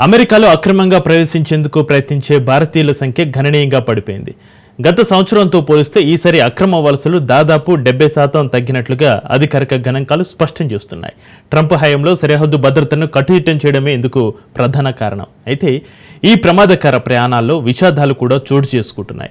అమెరికాలో అక్రమంగా ప్రవేశించేందుకు ప్రయత్నించే భారతీయుల సంఖ్య గణనీయంగా పడిపోయింది. గత సంవత్సరంతో పోలిస్తే ఈసారి అక్రమ వలసలు దాదాపు డెబ్బై శాతం తగ్గినట్లుగా అధికారిక గణాంకాలు స్పష్టం చేస్తున్నాయి. ట్రంప్ హయాంలో సరిహద్దు భద్రతను కట్టుదిట్టం చేయడమే ఇందుకు ప్రధాన కారణం. అయితే ఈ ప్రమాదకర ప్రయాణాల్లో విషాదాలు కూడా చోటు చేసుకుంటున్నాయి.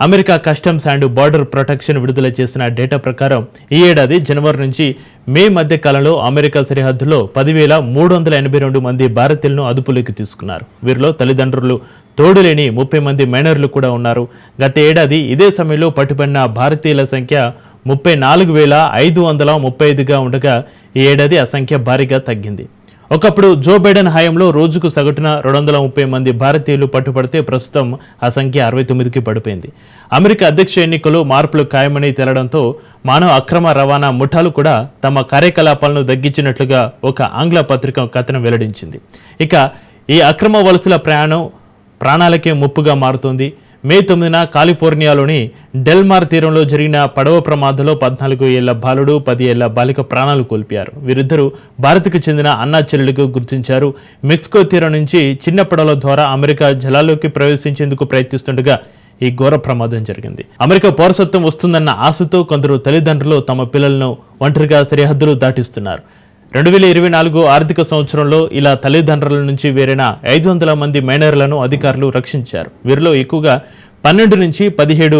America customs and border protection విడుదల చేసిన డేటా ప్రకారం ఈ ఏడాది జనవరి నుంచి మే మధ్య కాలంలో అమెరికా సరిహద్దులో పదివేల మూడు వందల ఎనభై రెండు మంది భారతీయులను అదుపులోకి తీసుకున్నారు. వీరిలో తల్లిదండ్రులు తోడులేని ముప్పై మంది మైనర్లు కూడా ఉన్నారు. గత ఏడాది ఇదే సమయంలో పట్టుబడిన భారతీయుల సంఖ్య ముప్పై నాలుగు వేల ఐదు వందల ముప్పై ఐదుగా ఉండగా ఈ ఏడాది ఆ సంఖ్య భారీగా తగ్గింది. ఒకప్పుడు జో బైడెన్ హయాంలో రోజుకు సగటున రెండు వందల ముప్పై మంది భారతీయులు పట్టుబడితే ప్రస్తుతం ఆ సంఖ్య అరవై తొమ్మిదికి పడిపోయింది. అమెరికా అధ్యక్ష ఎన్నికలు మార్పులు ఖాయమని తేలడంతో మానవ అక్రమ రవాణా ముఠాలు కూడా తమ కార్యకలాపాలను తగ్గించినట్లుగా ఒక ఆంగ్ల పత్రిక కథనం వెల్లడించింది. ఇక ఈ అక్రమ వలసల ప్రయాణం ప్రాణాలకే ముప్పుగా మారుతోంది. మే తొమ్మిదిన కాలిఫోర్నియాలోని డెల్మార్ తీరంలో జరిగిన పడవ ప్రమాదంలో పద్నాలుగు ఏళ్ళ బాలుడు పది ఏళ్ళ బాలిక ప్రాణాలు కోల్పోయారు. వీరిద్దరూ భారత్కు చెందిన అన్నా చెల్లెలకు గుర్తించారు. మెక్సికో తీరం నుంచి చిన్న పడవల ద్వారా అమెరికా జలాల్లోకి ప్రవేశించేందుకు ప్రయత్నిస్తుండగా ఈ ఘోర ప్రమాదం జరిగింది. అమెరికా పౌరసత్వం వస్తుందన్న ఆశతో కొందరు తల్లిదండ్రులు తమ పిల్లలను ఒంటరిగా సరిహద్దులు దాటిస్తున్నారు. రెండు వేల ఇరవై నాలుగు ఆర్థిక సంవత్సరంలో ఇలా తల్లిదండ్రుల నుంచి వేరైన ఐదు వందల మంది మైనర్లను అధికారులు రక్షించారు. వీరిలో ఎక్కువగా పన్నెండు నుంచి పదిహేడు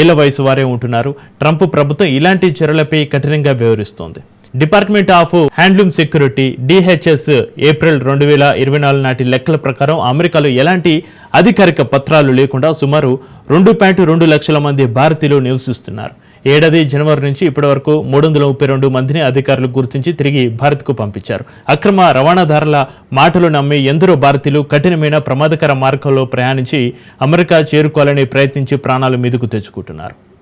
ఏళ్ళ వయసు వారే ఉంటున్నారు. ట్రంప్ ప్రభుత్వం ఇలాంటి చర్యలపై కఠినంగా వ్యవహరిస్తోంది. Department of homeland security DHS April రెండు వేల ఇరవై నాలుగు నాటి లెక్కల ప్రకారం అమెరికాలో ఎలాంటి అధికారిక పత్రాలు లేకుండా సుమారు రెండు పాయింట్ రెండు లక్షల మంది భారతీయులు నివసిస్తున్నారు. ఏడాది జనవరి నుంచి ఇప్పటి వరకు మూడు వందల ముప్పై రెండు మందిని అధికారులు గుర్తించి తిరిగి భారత్కు పంపించారు. అక్రమ రవాణాదారుల మాటలు నమ్మి ఎందరో భారతీయులు కఠినమైన ప్రమాదకర మార్గంలో ప్రయాణించి అమెరికా చేరుకోవాలని ప్రయత్నించి ప్రాణాలు మీదుకు తెచ్చుకుంటున్నారు.